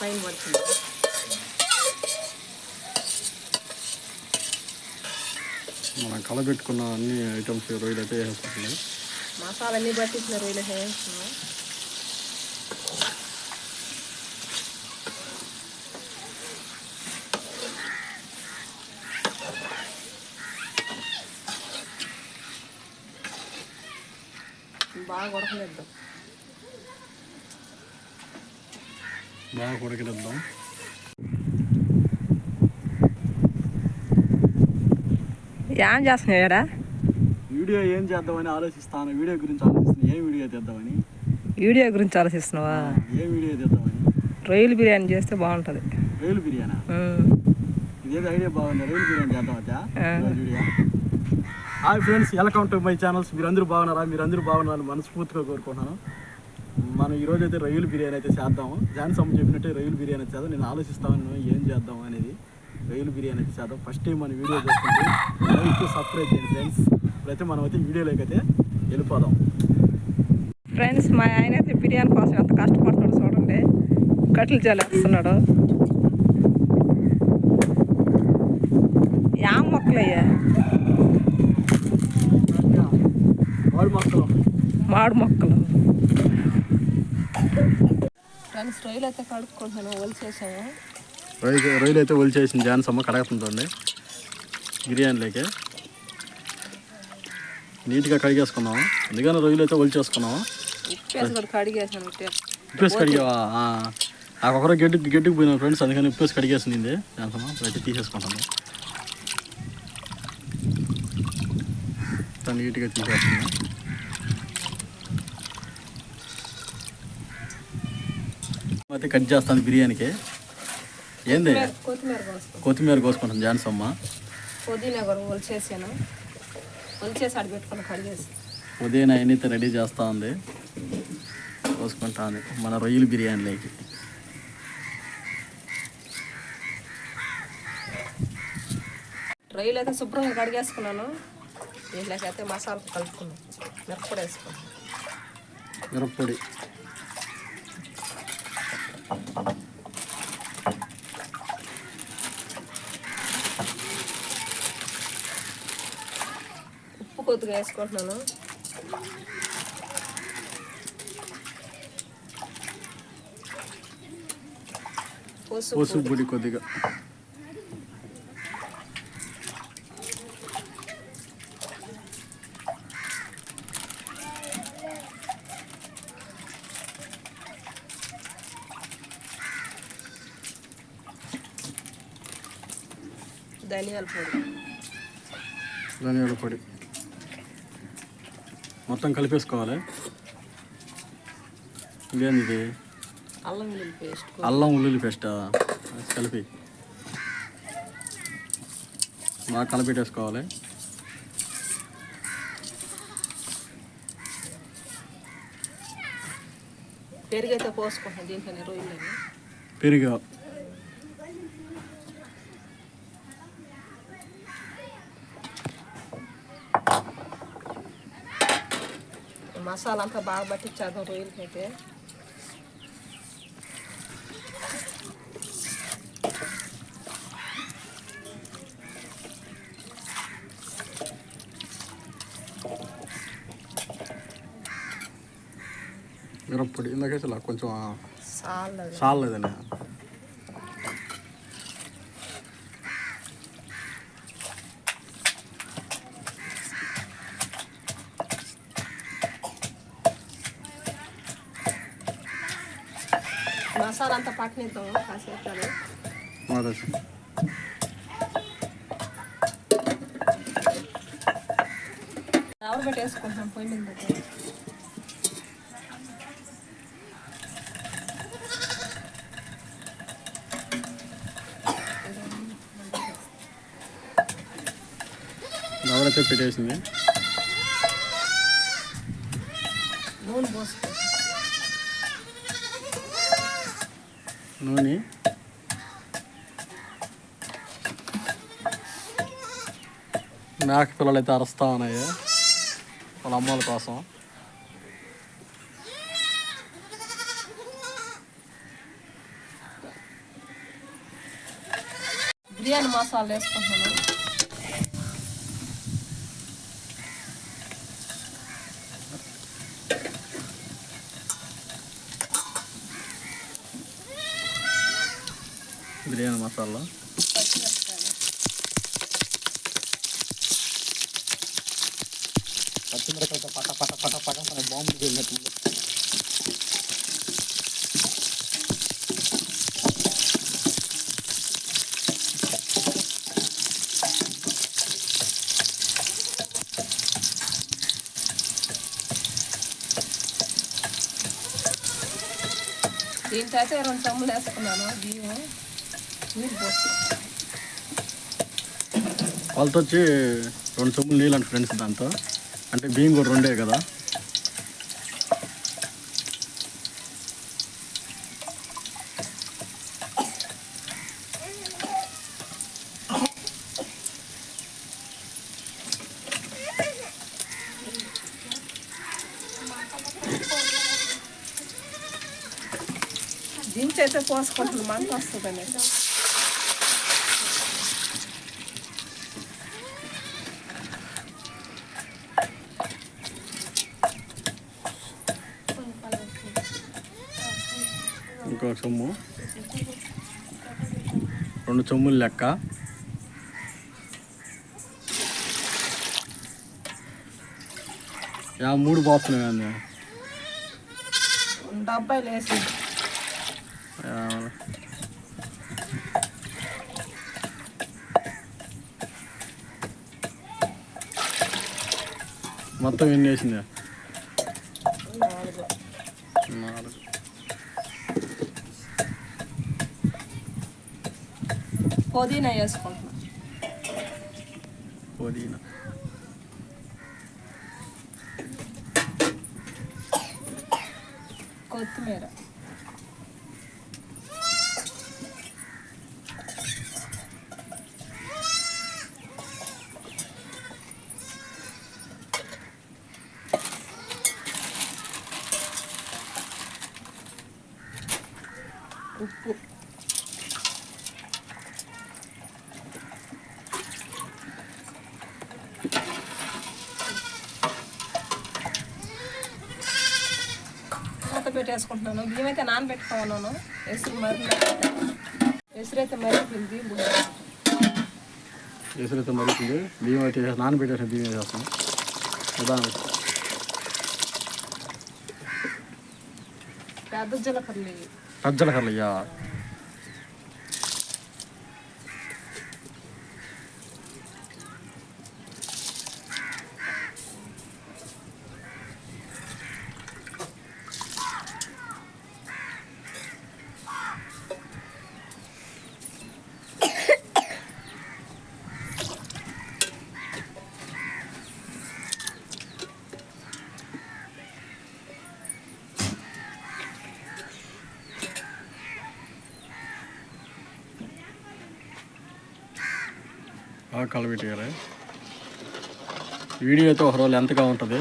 పైన పడుతుంది. మనం కలబెట్టుకున్న అన్ని ఐటమ్స్ రొయ్యలు అయితే వేసేస్తున్నాయి మసాలా అన్ని పట్టించిన రొయ్యలు వేస్తున్నాం. బాగా ఉడకనిద్దాం. బాగా ఉడకనిద్దాం. ఏం చేస్తున్నాడా వీడియో ఏం చేద్దామని ఆలోచిస్తాను. వీడియో గురించి ఆలోచిస్తాను ఏ వీడియో తీద్దామని వీడియో గురించి ఆలోచిస్తున్నావా? ఏ వీడియో తీద్దామని రొయ్యలు బిర్యానీ చేస్తే బాగుంటుంది. రొయ్యలు బిర్యానీ? ఇదేదో ఐడియా బాగుంది. రొయ్యలు బిర్యానీ చేద్దామా. Video. Hi friends welcome to my channels. మీరందరూ బాగున్నారా? మీరందరూ బాగున్నారని మనస్ఫూర్తిగా కోరుకుంటున్నాను. మనం ఈరోజు అయితే రొయ్యలు బిర్యానీ అయితే చేద్దాము. జాన్స్ అమ్మ చెప్పినట్టే రొయ్యలు బిర్యానీ అయితే చేద్దాం. నేను ఆలోచిస్తాను ఏం చేద్దాం అనేది. రొయ్యలు బిర్యానీ అయితే చేద్దాం. ఫస్ట్ టైం మన వీడియో చూస్తుంటే లైక్ సబ్స్క్రైబ్ చేయండి ఫ్రెండ్స్ ఇప్పుడైతే మనం అయితే వీడియోలోకి అయితే వెళ్ళిపోదాం. ఫ్రెండ్స్ మా ఆయన అయితే బిర్యానీ కోసం ఎంత కష్టపడుతున్నాడు చూడండి. కట్లు చల్లేస్తున్నాడు. యా మొక్కలయ్యా. వాడు మొక్కలు మాడు మొక్కలు ఫ్రెండ్స్ రొయ్యలు అయితే కడుక్కుంటున్నాను ఒలిచేసాము రొయ్య రొయ్యలు అయితే ఒలిచేసింది జాన్స్ అమ్మ కడగతుందండి బిర్యానీలోకి నీట్గా కడిగేసుకున్నాము అందుకని రొయ్యలు అయితే కూడా కడిగేసాను ఉప్పేసి కడిగావా? ఆ, నాకు ఒకరు గడ్డి గడ్డికి పోయినా ఫ్రెండ్స్ అందుకని ఉప్పేసి కడిగేసింది జాన్స్ అమ్మ అయితే తీసేసుకుంటాము నీట్గా తీసేస్తున్నాం అయితే కట్ చేస్తాను బిర్యానీకి. ఏంది? కొత్తిమీర కోసుకుంటాం కొత్తిమీర కోసుకుంటాం జాన్స్ అమ్మ పుదీనా ఒలిచేసాను. ఒలిచేసి పెట్టుకుని ఉదయం అయితే రెడీ చేస్తూ ఉంది. కోసుకుంటా ఉంది. మన రొయ్యలు బిర్యానీలోకి. రొయ్యలు అయితే శుభ్రంగా కడిగేసుకున్నాను. దీంట్లోకి అయితే మసాలా కలుపుకున్నాం మిరప్పొడి వేసుకున్నాం మిరప్పొడి ఉప్పు కొద్దిగా వేసుకుంటున్నాను. పసుపు పొడి కొద్దిగా. ధనియాల పొడి. ధనియాల పొడి. మొత్తం కలిపేసుకోవాలి. ఇదేంది? ఇది అల్లం వెల్లుల్లి పేస్ట్ అల్లం ఉల్లుల్లి పేస్ట్? కలిపి. బాగా కలిపెట్టేసుకోవాలి. పెరుగు అయితే పోసుకుంటున్నాను దీంట్లోనే రొయ్యలని. పెరుగు. మసాలా అంతా బాగా పట్టించేద్దాం రొయ్యలకి అయితే మిరప్పొడి ఇందాకేసి ఇలా కొంచెం చాలా చాలేదండి మసాలా పట్టనిద్దాం కాసేపు ఆవిడ పెట్టేసుకుంటాం పొయ్యి మీద పెట్టి. ఎవరైతే పెట్టేసింది. నూనె పోసుకుంటాం నూనె. మేక పిల్లలు అయితే అరుస్తూ ఉన్నాయి. వాళ్ళ అమ్మల కోసం. బిర్యానీ మసాలా వేసుకుంటున్నాను. బిర్యానీ మసాలా పచ్చిమిరపకాయలు పచ్చిమిరపకాయతో పట పట పట పట మన బాంబు వెళ్ళినట్టు దీంట్లో అయితే రెండు చెమ్ములు వేసుకున్నాను బియ్యం నీళ్ళు పోసి వాళ్ళతో వచ్చి రెండు చెంబులు నీళ్ళు అండి ఫ్రెండ్స్ దాంతో. అంటే బియ్యం కూడా రెండే కదా. దించి అయితే పోసుకుంటున్నాను మంట వస్తుంది అనేసి ఇంకో చెమ్ము రెండు చెమ్ములు లెక్క. యా మూడు పోస్తున్నాయి అండి మొత్తం ఎన్ని వేసింది? నాలుగు. పుదీనా వేసుకుంటున్నాను పుదీనా కొత్తిమీర ఉప్పు పెట్టేసుకుంటున్నాను బియ్యం అయితే నానబెట్టుకోమన్నాను ఎసురు మరి ఎసురు అయితే మరిపింది ఎసురైతే మరుగుతుంది బియ్యం అయితే వేసేసి- నానబెట్టేసిన బియ్యం వేసేస్తాం నిదానం పెద్ద జీలకర్రలు ఇవి. సజ్జల బాగా కలబెట్టారు వీడియో అయితే ఒక రోజు ఎంతగా ఉంటుంది.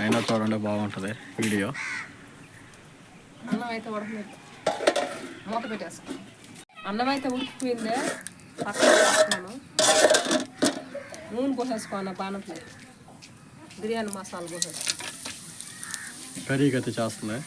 అయినా చూడండి బాగుంటుంది వీడియో. అన్నం అయితే ఉడకలేదు మూత పెట్టేసుకో అన్నం అయితే ఉడికిపోయిందే. పక్కన వేసుకున్నాను నూనె పోసేసుకోను పానట్లో బిర్యానీ మసాలా పోసేసుకో. కర్రీకి అయితే చేస్తుంది.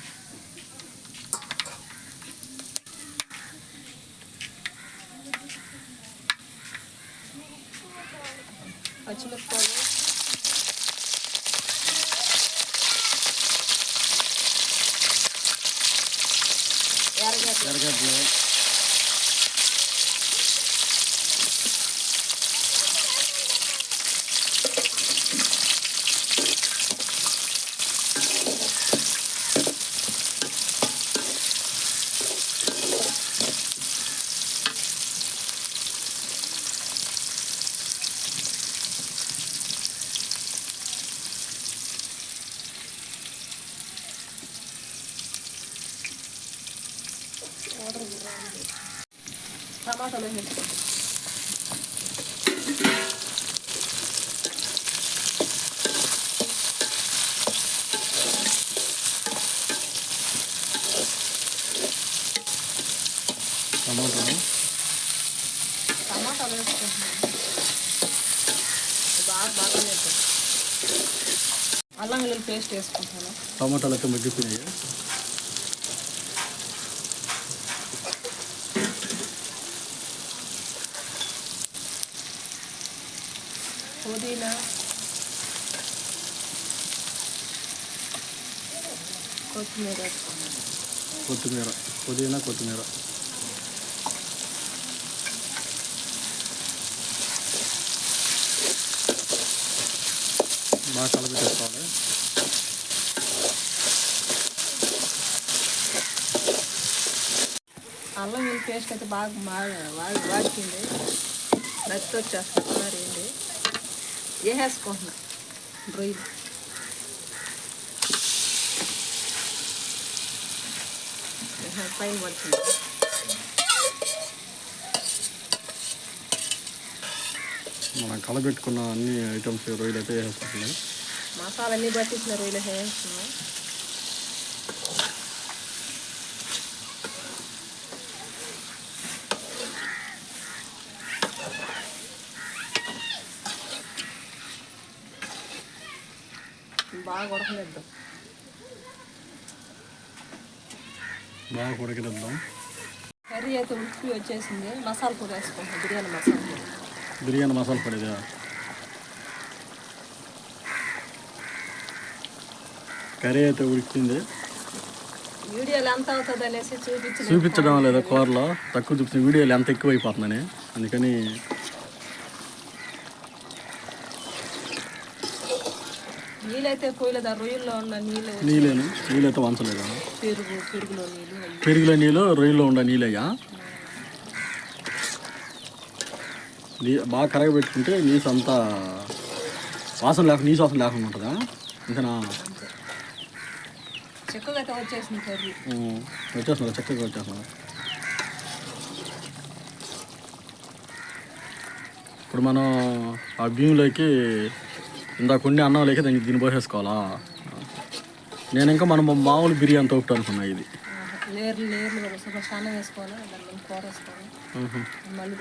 டமாட்டோலாம் சேர்த்துக்கோங்க டமாட்டோ டமாட்டோலாம் బాగా బాగా అల్లం వెల్లుల్లి పేస్ట్ వేసుకుంటాను టమాటాలతో మగ్గిపోయినాయా పుదీనా కొత్తిమీర. కొత్తిమీర. పుదీనా కొత్తిమీర. బాగా కలపెట్టేసుకోవాలి అల్లం వెల్లుల్లి పేస్ట్ అయితే బాగా బాగా వాడి వాడికింది. నచ్చి వచ్చేస్తున్నారు ఏంటి వేసేసుకుంటున్నా రొయ్యలు పైన పడుతుంది మనం కలబెట్టుకున్న అన్ని ఐటమ్స్ రొయ్యలు అయితే వేసేసుకుంటున్నాయి మసాలా అన్నీ పట్టించిన రొయ్యలు వేస్తున్నాం బాగా ఉడకనిద్దాం. బాగా ఉడకనిద్దాం. కర్రీ అయితే ఉడికి వచ్చేసింది. మసాలా పొడి వేసుకుంటాం బిర్యానీ మసాలా పొడి. బిర్యానీ మసాలా పడేదా కర్రీ అయితే ఉడికింది. వీడియోలు ఎంత అవుతుంది అనేసి చూపించి చూపించడం లేదా కూరలో? తక్కువ చూపించిన వీడియోలు ఎంత ఎక్కువ అయిపోతుందని అందుకని నీళ్ళైతే రొయ్యల్లో ఉన్న నీళ్ళు నీళ్ళేను నీళ్ళైతే వంచలేదు పెరుగు పెరుగులో నీళ్ళు అవి. పెరుగులో నీళ్ళు రొయ్యలో ఉండే నీళ్ళయ్యా. నీ బాగా కరగబెట్టుకుంటే నీసు అంతా వాసన లేకుండా నీసు వాసన లేకుండా ఉంటుందా? అంతే చిక్కగా వచ్చేసింది కర్రీ. వచ్చేస్తున్నారు చక్కగా వచ్చేస్తున్నారు ఇప్పుడు మనం ఆ బియ్యంలోకి ఇందాక ఉండి అన్నంలోకి దానికి దీన్ని పోసేసుకోవాలా? నేను ఇంకా మనం మామూలు బిర్యానీ తోపుట అనుకున్నా ఇది.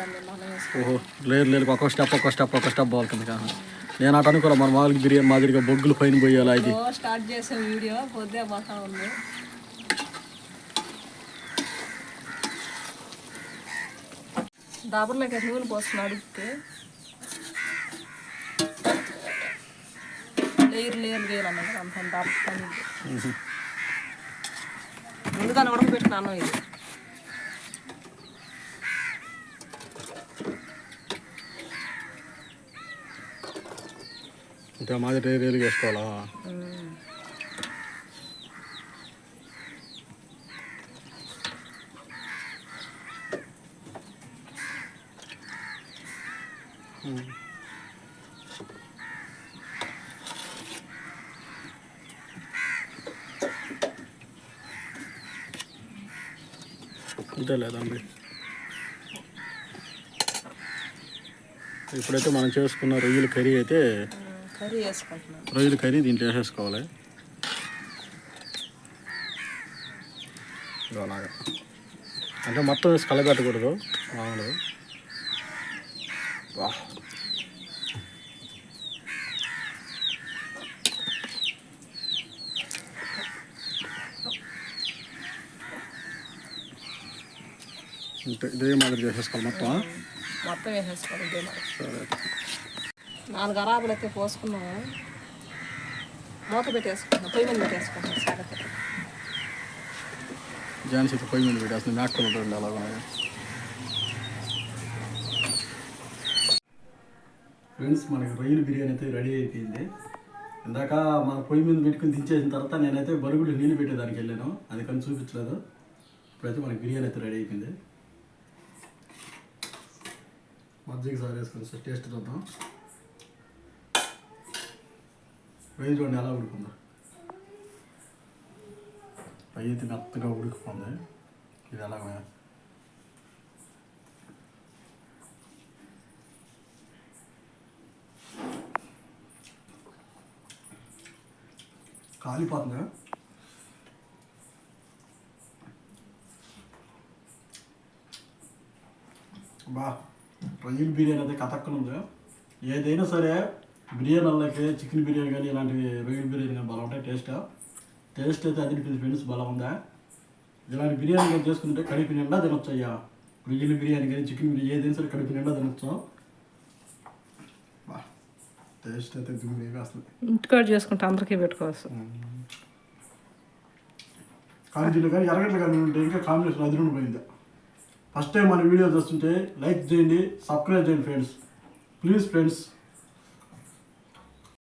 అన్నం ఓహో లేదు లేదు ఒక్కొక్క స్టెప్ ఒక్కొక్క స్టెప్ ఒక్కొక్క స్టెప్ పోవాలి కింద నేను అటు అనుకోలే మన మామూలుగా బిర్యానీ మాదిరిగా బొగ్గులు పైన పోయాలా ఇది. ఓ స్టార్ట్ చేసే వీడియో పొద్దే పోతా ఉంది. దాబర్లోకి నూనె పోస్తున్నా అడిగితే లేయర్ లేయర్ వేయాలన్నమాట అంత దాబర్ పని ఇది. ఇంకా మాదిరి రేలుగా వేసుకోవాలా? అంతే లేదండి ఇప్పుడైతే మనం చేసుకున్న రొయ్యల కర్రీ అయితే కర్రీ వేసుకుంటున్నాను రొయ్యల కర్రీ దీంట్లో వేసేసుకోవాలి. అలాగా. అంటే మొత్తం వేసి కలబెట్టకూడదు మామూలు ఇదే మాదిరి చేసేసుకోవాలి మొత్తం మొత్తం వేసేసుకోవాలి ఇదే మరి సరే నాలుగు అరాబులు అయితే పోసుకున్నాము. మూత పెట్టేసుకున్నాం పొయ్యి మీద పెట్టేసుకుంటాం సాగతి. జాన్స్ అయితే పొయ్యి మీద పెట్టేస్తుంది మేకలు ఉంటుంది అలాగా. ఫ్రెండ్స్ మనకి రొయ్యల బిర్యానీ అయితే రెడీ అయిపోయింది. ఇందాక మన పొయ్యి మీద పెట్టుకుని దించేసిన తర్వాత నేనైతే బరుగుడు నీళ్ళు పెట్టేదానికి వెళ్ళాను అది కానీ చూపించలేదు. ఇప్పుడైతే మనకి బిర్యానీ అయితే రెడీ అయిపోయింది. మజ్జిగ సార్ వేసుకొని సార్ టేస్ట్ చూద్దాం. వేయి చూడండి ఎలా ఉడుకుందా. పై అయితే మెత్తగా ఉడికిపోయింది. ఇది ఎలా కాలిపోతుందా? బా. రొయ్యల బిర్యానీ అయితే కథక్కనుంది ఏదైనా సరే బిర్యానీలకి చికెన్ బిర్యానీ కానీ ఇలాంటి రొయ్యల బిర్యానీ కానీ బాగా ఉంటాయి టేస్ట్ టేస్ట్ అయితే అది ఫ్రెండ్స్ బాగా ఉందా? ఇలాంటి బిర్యానీ కానీ చేసుకుంటే కడుపు నిండా తినొచ్చు అయ్యా రొయ్యల బిర్యానీ కానీ చికెన్ బిర్యానీ ఏదైనా సరే కడుపు నిండా తినొచ్చు. టేస్ట్ అయితే వస్తుంది ఇంటికాడ చేసుకుంటే అందరికీ పెట్టుకోవచ్చు. కాలేజీలో కానీ ఎరగట్లు కానీ ఉంటే ఇంకా కాంబినేషన్ అదిరిని పోయింది ఫస్ట్ టైం మన వీడియో చూస్తుంటే లైక్ చేయండి సబ్స్క్రైబ్ చేయండి ఫ్రెండ్స్. Please friends.